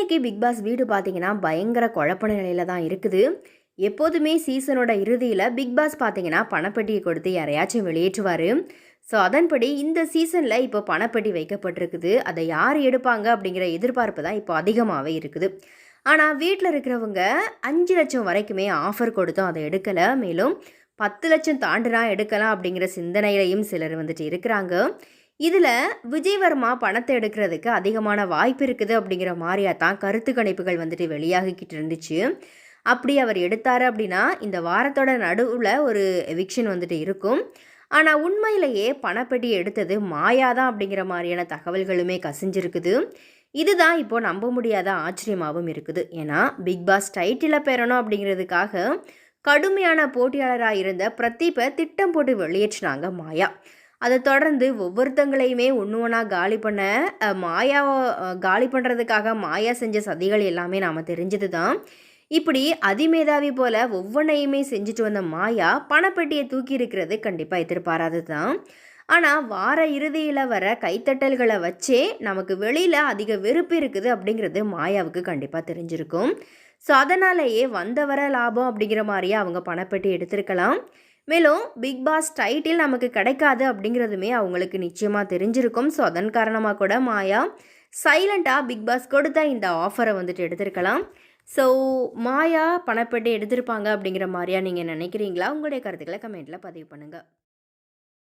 இன்றைக்கி big pass வீடு பார்த்தீங்கன்னா பயங்கர குழப்ப நிலையில் தான் இருக்குது. எப்போதுமே சீசனோட இறுதியில் பிக் பாஸ் பார்த்தீங்கன்னா பணப்பெட்டியை கொடுத்து யாரையாச்சும் வெளியேற்றுவார். ஸோ அதன்படி இந்த சீசனில் இப்போ பணப்பெட்டி வைக்கப்பட்டிருக்குது. அதை யார் எடுப்பாங்க அப்படிங்கிற எதிர்பார்ப்பு தான் இப்போ அதிகமாகவே இருக்குது. ஆனால் வீட்டில் இருக்கிறவங்க அஞ்சு லட்சம் வரைக்குமே ஆஃபர் கொடுத்தோம் அதை எடுக்கலை. மேலும் பத்து லட்சம் தாண்டினா எடுக்கலாம் அப்படிங்கிற சிந்தனையிலையும் சிலர் வந்துட்டு இருக்கிறாங்க. இதில் விஜய்வர்மா பணத்தை எடுக்கிறதுக்கு அதிகமான வாய்ப்பு இருக்குது அப்படிங்கிற மாதிரியா தான் கருத்து கணிப்புகள் வந்துட்டு வெளியாகிக்கிட்டு இருந்துச்சு. அப்படி அவர் எடுத்தார் அப்படின்னா இந்த வாரத்தோட நடுவில் ஒரு எவிக்ஷன் வந்துட்டு இருக்கும். ஆனால் உண்மையிலேயே பணப்பெட்டி எடுத்தது மாயா தான் அப்படிங்கிற மாதிரியான தகவல்களுமே கசிஞ்சிருக்குது. இதுதான் இப்போ நம்ப முடியாத ஆச்சரியமாகவும் இருக்குது. ஏன்னா பிக் பாஸ் டைட்டில பெறணும் அப்படிங்கிறதுக்காக கடுமையான போட்டியாளராக இருந்த பிரதீப்பை திட்டம் போட்டு வெளியேற்றினாங்க மாயா. அதை தொடர்ந்து ஒவ்வொருத்தங்களையுமே ஒன்று ஒன்றா காலி பண்ண மாயா மாயாவை காலி பண்ணுறதுக்காக மாயா செஞ்ச சதிகள் எல்லாமே நாம் தெரிஞ்சது தான் இப்படி அதிமேதாவி போல் ஒவ்வொன்றையுமே செஞ்சுட்டு வந்த மாயா பணப்பெட்டியை தூக்கி இருக்கிறது கண்டிப்பாக எதிர்பாராதது தான் ஆனால் வார இறுதியில் வர கைத்தட்டல்களை வச்சே நமக்கு வெளியில் அதிக வெறுப்பு இருக்குது அப்படிங்கிறது மாயாவுக்கு கண்டிப்பாக தெரிஞ்சிருக்கும். ஸோ அதனாலேயே வந்த வர லாபம் அப்படிங்கிற மாதிரியே அவங்க பணப்பெட்டி எடுத்திருக்கலாம். மேலும் பிக் பாஸ் டைட்டில் நமக்கு கிடைக்காது அப்படிங்கிறதுமே அவங்களுக்கு நிச்சயமாக தெரிஞ்சிருக்கும். ஸோ அதன் காரணமாக கூட மாயா சைலண்ட்டாக பிக் பாஸ் கொடுத்த இந்த ஆஃபரை வந்துட்டு எடுத்திருக்கலாம். ஸோ மாயா பணப்பெட்டி எடுத்திருப்பாங்க அப்படிங்கிற மாதிரியா நீங்கள் நினைக்கிறீங்களா? உங்களுடைய கருத்துக்களை கமெண்ட்டில் பதிவு பண்ணுங்கள்